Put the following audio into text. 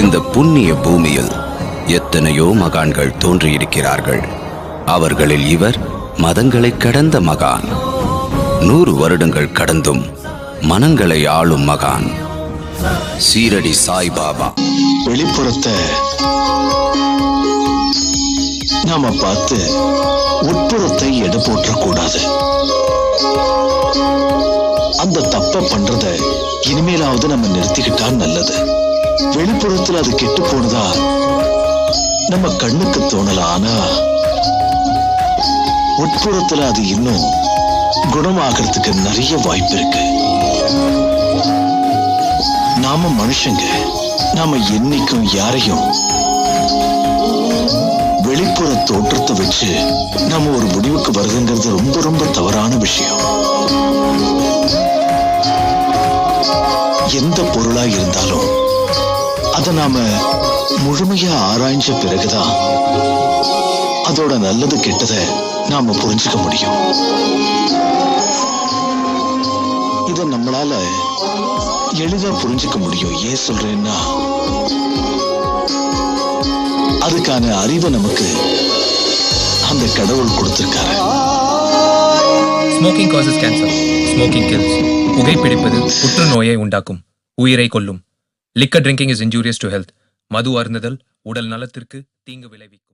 இந்த புண்ணிய பூமியில் எத்தனையோ மகான்கள் தோன்றியிருக்கிறார்கள். அவர்களில் இவர் மதங்களை கடந்த மகான். நூறு வருடங்கள் கடந்தும் மனங்களை ஆளும் மகான். சீரடி சாய்பாபா வெளிப்புறத்தை நாம பார்த்து உட்புறத்தை எடு போற்றக்கூடாது. அந்த தப்ப பண்றத இனிமேலாவது நம்ம நிறுத்திக்கிட்டா நல்லது. வெளிப்புறத்துல அது கெட்டு போனதா? நம்ம கண்ணுக்கு தோணலாம் ஆனா உட்புறத்துல அது இன்னும் குணமாகறதுக்கு நிறைய வாய்ப்பு இருக்கு. நாம மனுஷங்க நாம என்னைக்கும் யாரையும் வெளிப்புற தோற்றத்தை வச்சு நாம ஒரு முடிவுக்கு வருதுங்கிறது ரொம்ப ரொம்ப தவறான விஷயம். எந்த பொருளா இருந்தாலும் அதை நாம முழுமையா ஆராய்ஞ்ச பிறகுதான் அதோட நல்லது கெட்டதை நாம புரிஞ்சுக்க முடியும். இத நம்மளால எளிதா புரிஞ்சுக்க முடியும். ஏன் சொல்றேன்னா அதுக்கான அறிவை நமக்கு அந்த கடவுள் கொடுத்திருக்காரு. Smoking causes cancer smoking kills புகைப்பிடிப்பது புற்றுநோயை உண்டாக்கும். உயிரை கொல்லும். Liquor drinking is injurious to health மது அருந்துதல் உடல் நலத்திற்கு தீங்கு விளைவிக்கும்.